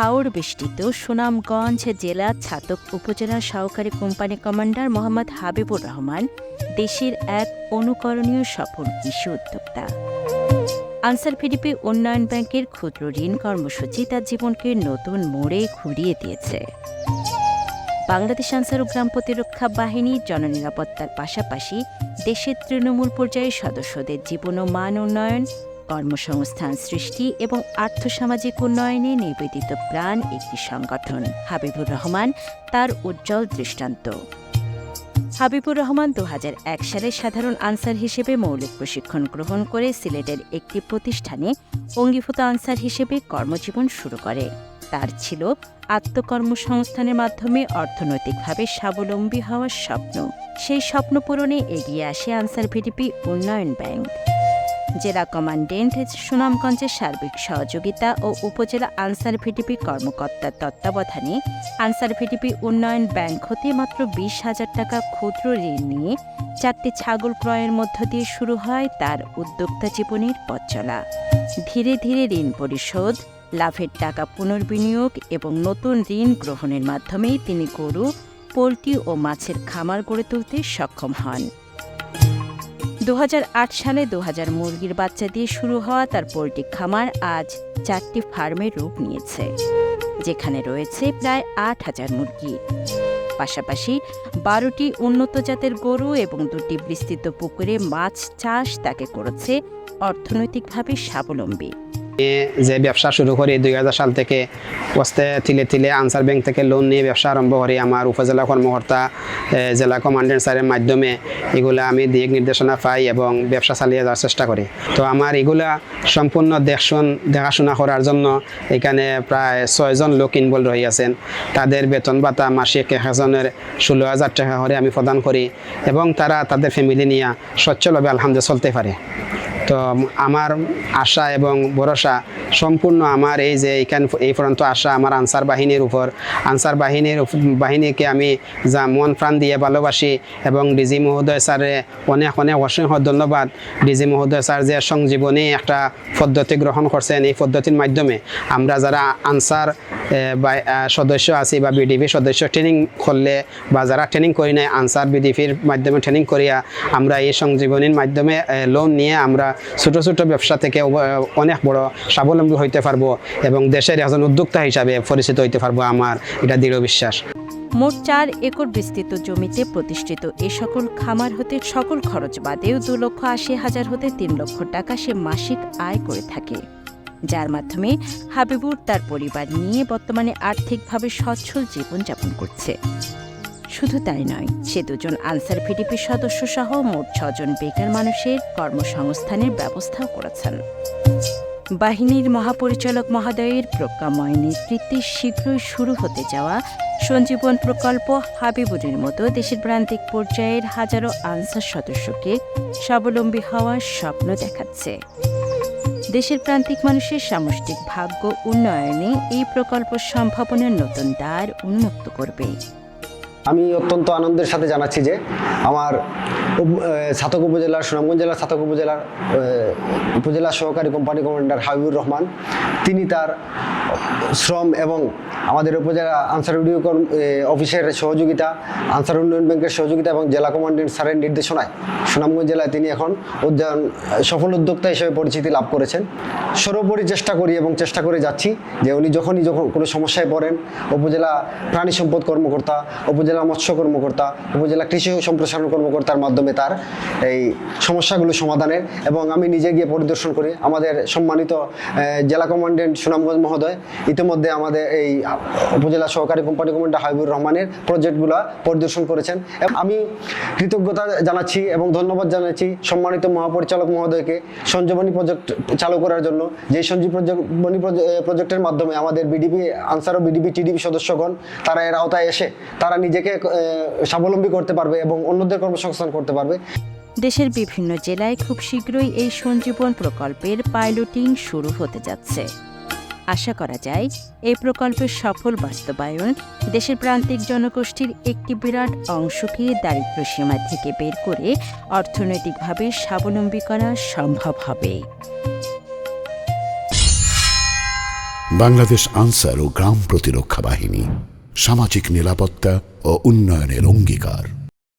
হাওড় বেষ্টিত সুনামগঞ্জ জেলা ছাতক উপজেলা সহকারী কোম্পানি কমান্ডার মোহাম্মদ হাবিবুর রহমান দেশের এক অনুকরণীয় সফল কৃষি উদ্যোক্তা। আনসার ভিডিপি উন্নয়ন ব্যাংকের ক্ষুদ্র ঋণ কর্মসূচি তার জীবনকে নতুন মোড়ে ঘুরিয়ে দিয়েছে। বাংলাদেশ আনসার ও গ্রাম প্রতিরক্ষা বাহিনী জননিরাপত্তার পাশাপাশি দেশের তৃণমূল পর্যায়ের সদস্যদের জীবন ও মান উন্নয়ন কর্মসংস্থান সৃষ্টি এবং আর্থসামাজিক উন্নয়নে নিবেদিত প্রাণ একটি সংগঠন। হাবিবুর রহমান, তার উজ্জ্বল দৃষ্টান্ত। হাবিবুর রহমান দু সালে সাধারণ আনসার হিসেবে মৌলিক প্রশিক্ষণ গ্রহণ করে সিলেটের একটি প্রতিষ্ঠানে অঙ্গীভূত আনসার হিসেবে কর্মজীবন শুরু করে। তার ছিল আত্মকর্মসংস্থানের মাধ্যমে অর্থনৈতিকভাবে স্বাবলম্বী হওয়ার স্বপ্ন। সেই স্বপ্ন পূরণে এগিয়ে আসে আনসার ভিডিপি উন্নয়ন ব্যাংক। জেলা কমান্ডেন্ট সুনামগঞ্জের সার্বিক সহযোগিতা ও উপজেলা আনসার ভিডিপি কর্মকর্তার তত্ত্বাবধানে আনসার ভিডিপি উন্নয়ন ব্যাংক হতে মাত্র বিশ হাজার টাকা ক্ষুদ্র ঋণ নিয়ে চারটি ছাগল ক্রয়ের মধ্য দিয়ে শুরু হয় তার উদ্যোক্তা জীবনের পথ চলা। ধীরে ধীরে ঋণ পরিশোধ, লাভের টাকা পুনর্বিনিয়োগ এবং নতুন ঋণ গ্রহণের মাধ্যমেই তিনি গরু, পোলট্রি ও মাছের খামার গড়ে তুলতে সক্ষম হন। দু হাজার আট সালে দু হাজার মুরগির বাচ্চা দিয়ে শুরু হওয়া তার পোলট্রি খামার আজ চারটি ফার্মের রূপ নিয়েছে, যেখানে রয়েছে প্রায় আট হাজার মুরগি। পাশাপাশি বারোটি উন্নত জাতের গরু এবং দুটি বিস্তৃত পুকুরে মাছ চাষ তাকে করেছে অর্থনৈতিকভাবে স্বাবলম্বী। যে ব্যবসা শুরু করি দুই হাজার সাল থেকে বস্তে তিলে তিলে আনসার ব্যাংক থেকে লোন নিয়ে ব্যবসা আরম্ভ করি। আমার উপজেলা কর্মকর্তা জেলা কমান্ডেন্ট স্যারের মাধ্যমে এগুলা আমি দিক নির্দেশনা পাই এবং ব্যবসা চালিয়ে যাওয়ার চেষ্টা করি। তো আমার এগুলা সম্পূর্ণ দেখশন, দেখাশোনা করার জন্য এখানে প্রায় ছয়জন লোক ইনভলভ রয়ে আছেন। তাদের বেতন ভাতা মাসিক এক একজনের ষোলো হাজার টাকা করে আমি প্রদান করি এবং তারা তাদের ফ্যামিলি নিয়ে সচ্ছলভাবে আলহামদুলিল্লাহ চলতে পারে। তো আমার আশা এবং ভরসা সম্পূর্ণ আমার এই যে এখান এই পর্যন্ত আশা আমার আনসার বাহিনীর উপর। আনসার বাহিনীর বাহিনীকে আমি যা মন প্রাণ দিয়ে ভালোবাসি এবং ডিজি মহোদয় স্যারে অনেক অনেক অসংখ্য ধন্যবাদ। ডিজি মহোদয় স্যার যে সংজীবনী একটা পদ্ধতি গ্রহণ করছেন এই পদ্ধতির মাধ্যমে। আমরা যারা আনসার সদস্য আছি বা বিডিপি সদস্য ট্রেনিং করলে বা যারা ট্রেনিং করি নাই, আনসার বিডিপির মাধ্যমে ট্রেনিং করিয়া আমরা এই সংজীবনীর মাধ্যমে লোন নিয়ে আমরা ছোট ছোট ব্যবসা থেকে অনেক বড় স্বাবলম্বী হইতে পারব এবং দেশের একজন উদ্যোক্তা হিসাবে পরিচিত হইতে পারব আমার। এটা দৃঢ় বিশ্বাস। মোট চার একর বিস্তৃত জমিতে প্রতিষ্ঠিত এ সকল খামার হতে সকল খরচ বাদেও দু লক্ষ আশি হাজার হতে তিন লক্ষ টাকা সে মাসিক আয় করে থাকে। যার মাধ্যমে হাবিবুর তার পরিবার নিয়ে বর্তমানে আর্থিকভাবে সচ্ছল জীবনযাপন করছে। শুধু তাই নয়, সে দুজন আনসার ভিডিপি সদস্য সহ মোট ছজন বেকার মানুষের কর্মসংস্থানের ব্যবস্থাও করেছেন। বাহিনীর মহাপরিচালক মহাদয়ের প্রজ্ঞাময় নেতৃত্বে শীঘ্রই শুরু হতে যাওয়া সঞ্জীবন প্রকল্প হাবিবুরের মতো দেশের প্রান্তিক পর্যায়ের হাজারো আনসার সদস্যকে স্বাবলম্বী হওয়ার স্বপ্ন দেখাচ্ছে। দেশের প্রান্তিক মানুষের সামষ্টিক ভাগ্য উন্নয়নে এই প্রকল্প সম্ভাবনার নতুন দ্বার উন্মুক্ত করবে। আমি অত্যন্ত আনন্দের সাথে জানাচ্ছি যে আমার ছাতক উপজেলার সুনামগঞ্জ জেলার ছাতক উপজেলার উপজেলা সহকারী কোম্পানি কমান্ডার হাবিবুর রহমান, তিনি তার শ্রম এবং আমাদের উপজেলা আনসার ভিডিও অফিসের সহযোগিতা, আনসার উন্নয়ন ব্যাংকের সহযোগিতা এবং জেলা কমান্ডেন্ট স্যারের নির্দেশনায় সুনামগঞ্জ জেলায় তিনি এখন উদ্যান, সফল উদ্যোক্তা হিসেবে পরিচিতি লাভ করেছেন। সর্বোপরি চেষ্টা করি এবং চেষ্টা করে যাচ্ছি যে উনি যখনই যখন কোনো সমস্যায় পড়েন, উপজেলা প্রাণী সম্পদ কর্মকর্তা, উপজেলা মৎস্য কর্মকর্তা, উপজেলা কৃষি সম্প্রসারণ কর্মকর্তার মাধ্যমে তার এই সমস্যাগুলো সমাধানের এবং আমি নিজে গিয়ে পরিদর্শন করি আমাদের সম্মানিত জেলা কমান্ডেন্ট সুনামগঞ্জ মহোদয় ইতিমধ্যে আমাদের এই উপজেলা সহকারী কোম্পানি কমান্ডার হাবিবুর রহমানের প্রজেক্টগুলো পরিদর্শন করেছেন। আমি কৃতজ্ঞতা জানাচ্ছি এবং ধন্যবাদ জানাচ্ছি সম্মানিত মহাপরিচালক মহোদয়কে সঞ্জীবনী প্রজেক্ট চালু করার জন্য। যে সঞ্জীবনী প্রজে- এ, প্রজেক্টের মাধ্যমে আমাদের বিডিপি আনসার ও বিডিপি টিডিপি সদস্যগণ তারা এর আওতায় এসে তারা নিজেকে স্বাবলম্বী করতে পারবে এবং অন্যদের কর্মসংস্থান করতে পারবে। দেশের বিভিন্ন জেলায় খুব শীঘ্রই এই সঞ্জীবন প্রকল্পের পাইলটিং শুরু হতে যাচ্ছে। আশা করা যায়, এই প্রকল্পের সফল বাস্তবায়ন দেশের প্রান্তিক জনগোষ্ঠীর একটি বিরাট অংশকে দারিদ্র্য সীমা থেকে বের করে অর্থনৈতিকভাবে স্বাবলম্বী করা সম্ভব হবে। বাংলাদেশ আনসার ও গ্রাম প্রতিরক্ষা বাহিনী সামাজিক নিরাপত্তা ও উন্নয়নের অঙ্গীকার।